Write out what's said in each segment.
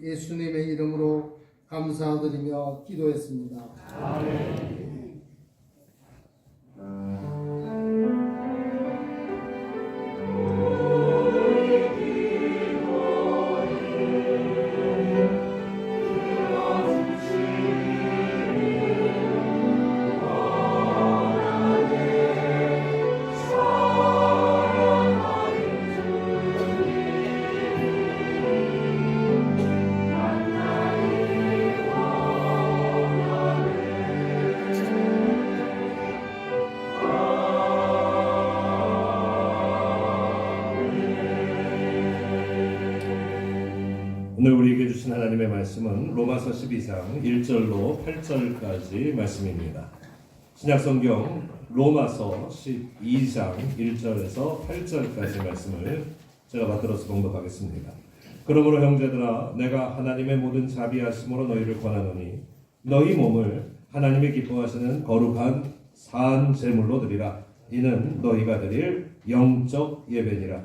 예수님의 이름으로 감사드리며 기도했습니다. 오늘 우리에게 주신 하나님의 말씀은 로마서 12장 1절로 8절까지 말씀입니다. 신약성경 로마서 12장 1절에서 8절까지 말씀을 제가 받들어서 공독하겠습니다. 그러므로 형제들아 내가 하나님의 모든 자비하심으로 너희를 권하노니 너희 몸을 하나님의 기뻐하시는 거룩한 산 제물로 드리라 이는 너희가 드릴 영적 예배니라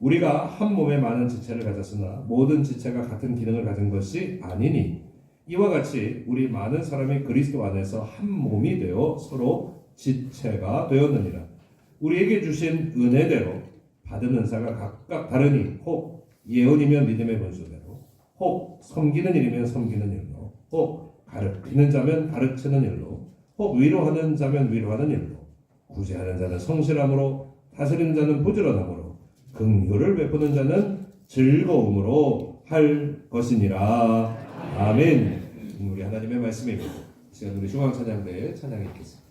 우리가 한 몸에 많은 지체를 가졌으나 모든 지체가 같은 기능을 가진 것이 아니니 이와 같이 우리 많은 사람이 그리스도 안에서 한 몸이 되어 서로 지체가 되었느니라. 우리에게 주신 은혜대로 받은 은사가 각각 다르니 혹 예언이면 믿음의 분수대로 혹 섬기는 일이면 섬기는 일로 혹 가르치는 자면 가르치는 일로 혹 위로하는 자면 위로하는 일로 구제하는 자는 성실함으로 다스리는 자는 부지런함으로 긍휼을 베푸는 자는 즐거움으로 할 것이니라. 아멘. 우리 하나님의 말씀입니다. 시간 우리 중앙 찬양대에 찬양이 있겠습니다.